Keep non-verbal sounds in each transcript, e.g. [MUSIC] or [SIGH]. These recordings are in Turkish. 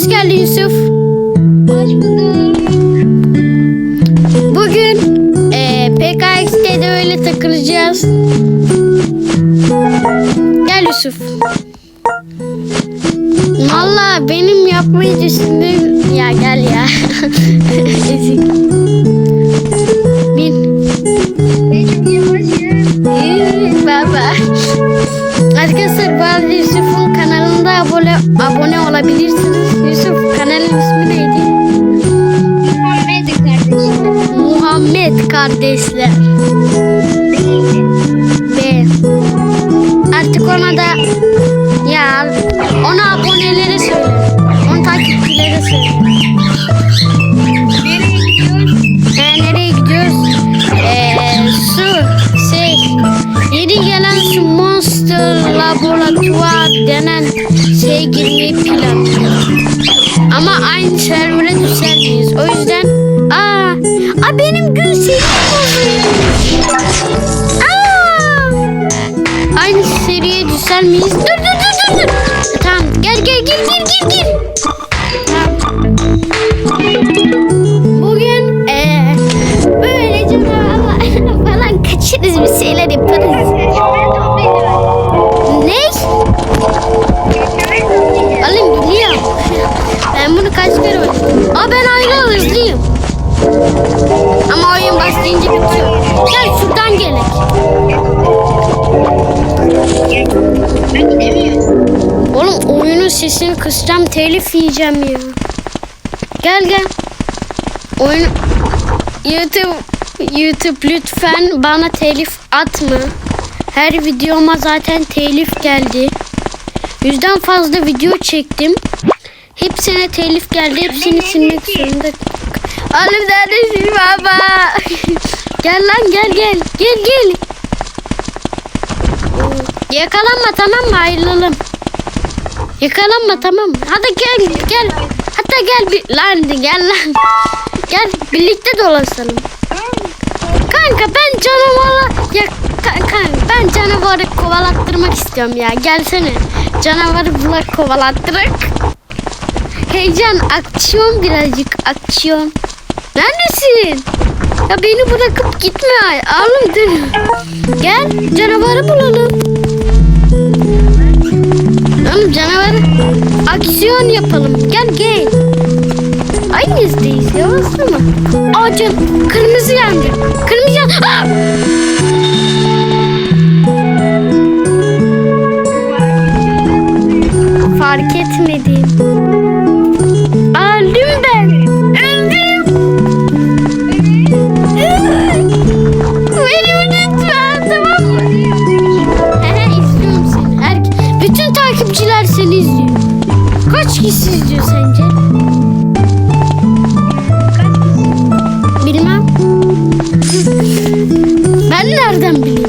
Hoş geldin Yusuf. Hoş bulduk. Bugün eee PKX'de de öyle takılacağız. Gel Yusuf. Valla benim yapmayı düşündüğüm... Ya gel ya. [LAUGHS] Ezik. Bin. Ben çok yavaşım. Baba. Arkadaşlar bazı Yusuf'un kanalında abone, abone olabilirsiniz. Kardeşler. Düşer miyiz? Dur dur dur dur dur. Tamam gel gel gel gel gel. Tamam. Bugün eee böyle canavarlar [LAUGHS] falan kaçırız bir şeyler yaparız. Ne? Alayım biliyorum. Ben bunu kaç kere oynadım. Aa ben ayrı hızlıyım. Ama oyun başlayınca bitiyor. Gel şuradan gelek. Gidemiyorum. Oğlum oyunun sesini kısacağım telif yiyeceğim ya. Gel gel. Oyun YouTube YouTube lütfen bana telif atma. Her videoma zaten telif geldi. Yüzden fazla video çektim. Hepsine telif geldi. Hepsini silmek zorunda. Oğlum neredesin baba? [LAUGHS] gel lan gel gel. Gel gel. Yakalanma tamam mı? Ayrılalım. Yakalanma tamam mı? Hadi gel gel. Hatta gel bir lan gel lan. Gel birlikte dolaşalım. Kanka ben canavarı ya kanka ben canavarı kovalattırmak istiyorum ya. Gelsene. Canavarı bulak kovalattırak. Heyecan, aksiyon birazcık aksiyon. Neredesin? Ya beni bırakıp gitme. Dur. Gel canavarı bulalım. Oğlum canavar aksiyon yapalım. Gel gel. Aynı yüzdeyiz ya aslında. Acil kırmızı yandı. Kırmızı yandı. Aa! Fark etmedim. Seni izliyor. Kaç kişi izliyor sence? Bilmem. Ben nereden bileyim?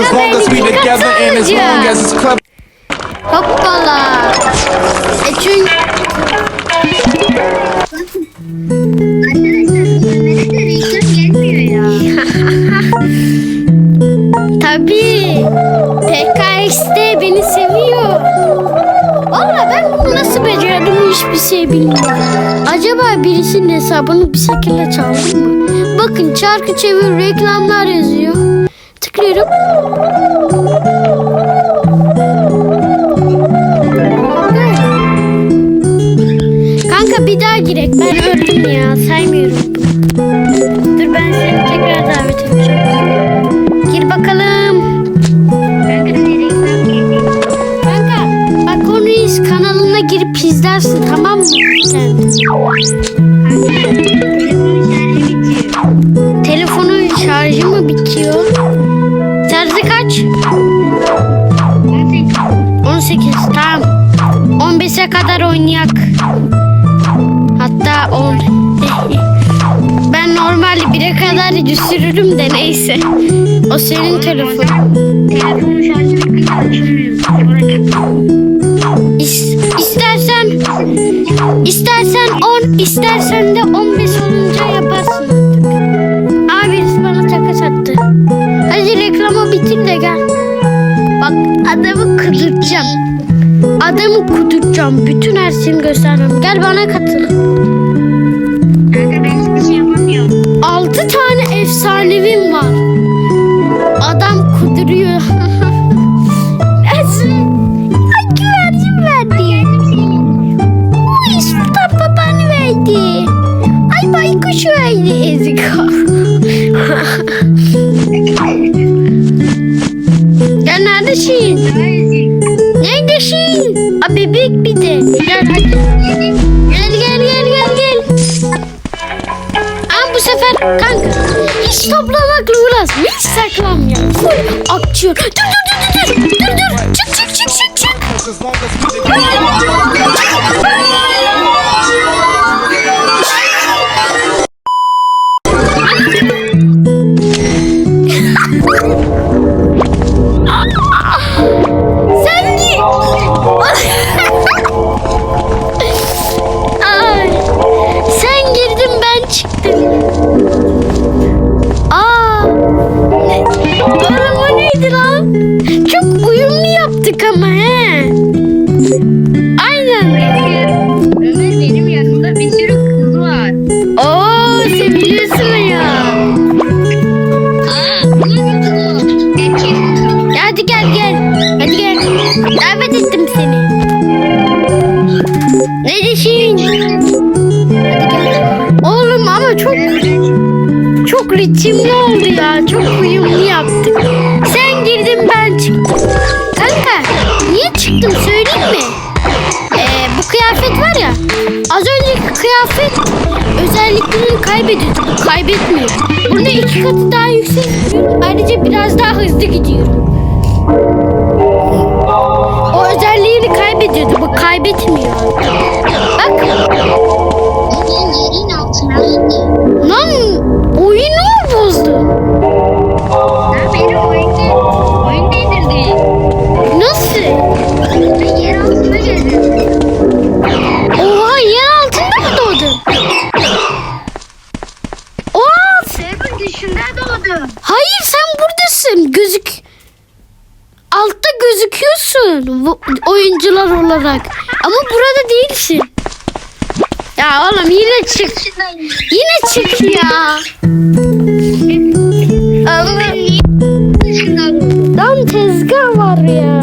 As long as we together and as long as it's clever. Hoppala. E çünkü [LAUGHS] tabii PKX'de beni seviyor. Valla ben bunu nasıl becerdim hiçbir şey bilmiyorum. Acaba birisinin hesabını bir şekilde çaldım mı? Bakın çarkı çevir reklamlar yazıyor. O senin telefon. Telefonun şarjı bitince açılmıyor. İs, istersen istersen 10 istersen de 15 olunca yaparsın artık. Abi birisi bana takas attı. Hadi reklama bitir de gel. Bak adamı kudurtacağım. Adamı kudurtacağım. Bütün her şeyimi göstermem. Gel bana katıl. Kanka ben hiçbir şey yapamıyorum. 6 tane efsanevim var. Gel. Gel gel gel gel. Ama bu sefer kanka hiç toplamakla uğraşma. Hiç saklanmayalım. Full akçıyor. Dur dur dur dur dur. Dur dur. Çık çık çık çık çık. Özelliklerini kaybediyordu. Bu kaybetmiyor. Burada iki katı daha yüksek gidiyorum. Ayrıca biraz daha hızlı gidiyorum. O özelliğini kaybediyordu. Bu kaybetmiyor. Bak Benim yerin altına indi. lan oyunu bozdu? Ha benim oyunda oyun indirdi. Nasıl? Ben yer altına girdim. Dışında doğdum. hayır sen buradasın gözük. Altta gözüküyorsun oyuncular olarak. Ama burada değilsin. Ya oğlum yine çık. Yine çık ya. Lan tezgah var ya.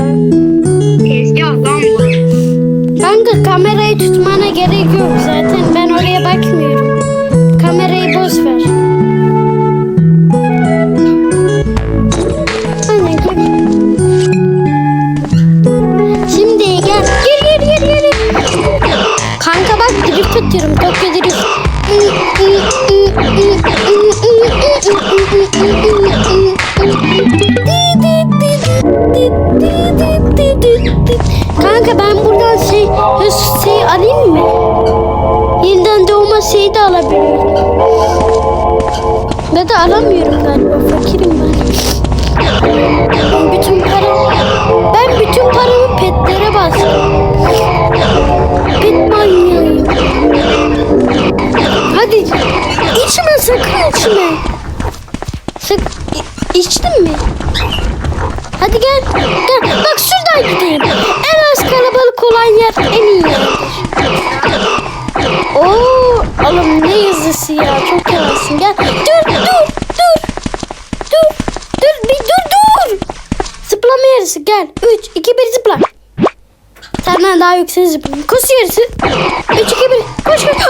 Tezgah lan bu. Kanka kamerayı tutmana gerek yok zaten ben oraya bakmıyorum. Buradan şey, alayım mı? Yeniden doğma şeyi de alabiliyorum. Ve de alamıyorum galiba. Fakirim 3, 2, 1 zıpla. Senden daha yüksek zıplayayım. Koş yarısı. 3, 2, 1. Koş, koş.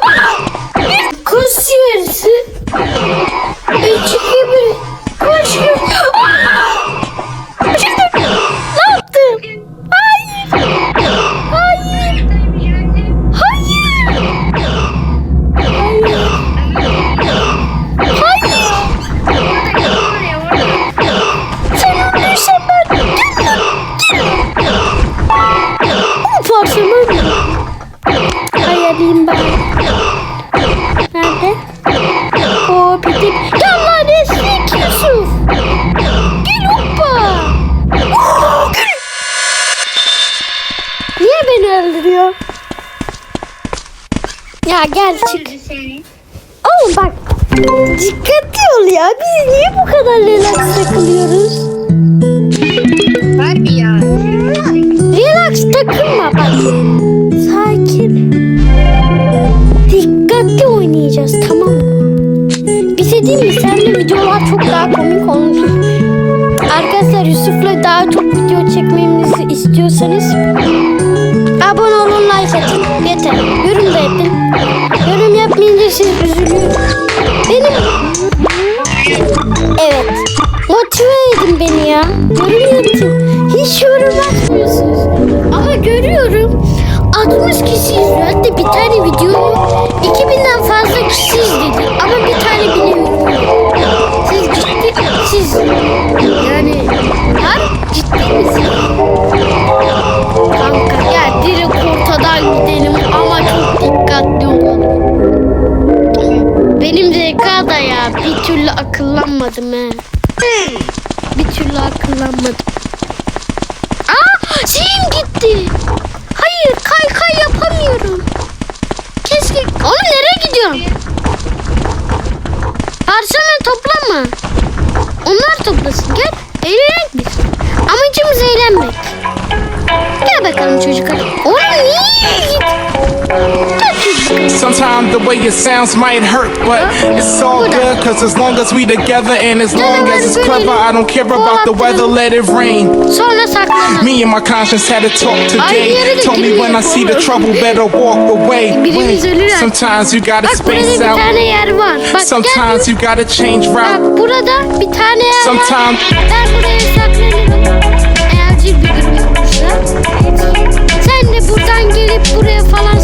Koş yarısı. 3, 2, 1. ya. Biz niye bu kadar relax takılıyoruz? Barbie ya. Relax takılma bak. Sakin. Dikkatli oynayacağız tamam mı? Bir şey diyeyim mi? Seninle videolar çok daha komik olur. Arkadaşlar Yusuf'la daha çok video çekmemizi istiyorsanız abone olun like atın yeter. Yorum da yapın. Yorum yapmayınca siz üzülüyorsunuz. 60 kişi izliyor. Hatta bir tane videoyu 2000'den Onlar toplasın gel. Eğlenek biz. Amacımız eğlenmek. Gel bakalım çocuklar. Oğlum niye git? Sometimes the way it sounds might hurt, but it's all good, cause as long as we together and as long as it's clever, I don't care about the weather, let it rain. Me and my conscience had a talk today. Told me when I see the trouble, better walk away. Sometimes you gotta space out. Sometimes you gotta change route. Sometimes. Sen de buradan gelip buraya falan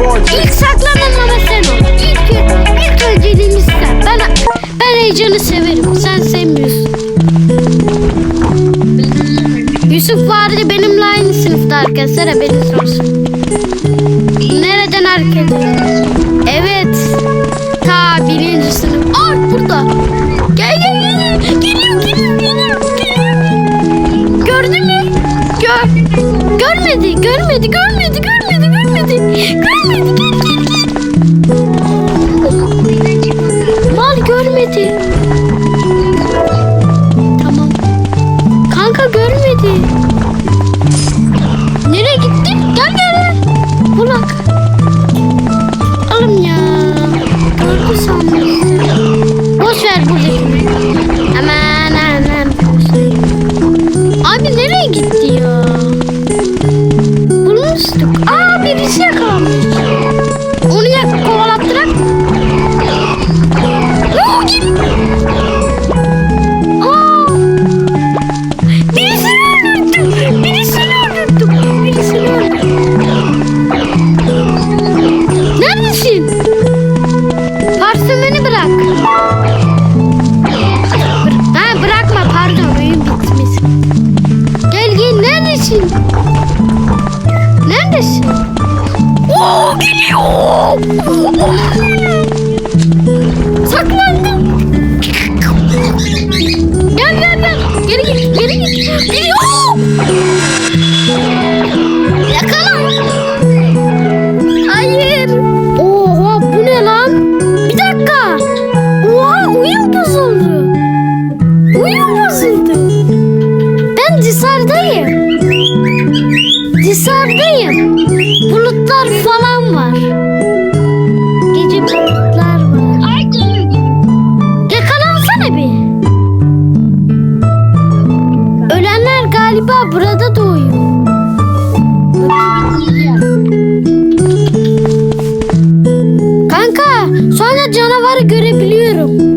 İlk saklanan ama sen ol. İlk, ilk önceliğimiz sen. Ben, ben heyecanı severim. Sen sevmiyorsun. Yusuf vardı benimle aynı sınıfta arkadaşlar haberiniz olsun. Nereden arkadaşlar? Evet. Ta birinci sınıf. Aa burada. Gel gel. Görmedi görmedi görmedi görmedi görmedi. Görmedi gel gel gel. Mal görmedi. Tamam. Kanka görmedi. Nereye gitti? Gel gel. Bulak. Oğlum ya. Gördü sandım. Neredesin? Neredesin? Oo geliyor. Saklandım. Gel gel gel. Geri git geri git. Geliyor. Dışarıdayım. Bulutlar falan var. Gece bulutlar var. Ay. Yakalansana bir. Ölenler galiba burada doğuyor. Kanka sonra canavarı görebiliyorum.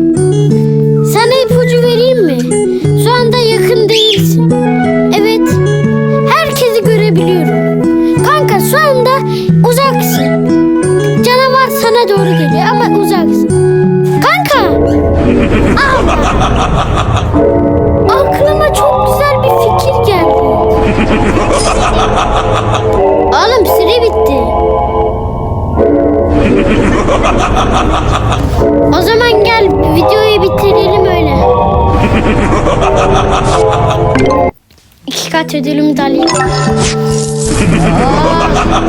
Doğru geliyor ama uzaksın. Kanka. Aklıma çok güzel bir fikir geldi. Oğlum süre bitti. O zaman gel videoyu bitirelim öyle. İki kat ödülümü de alayım. Aa!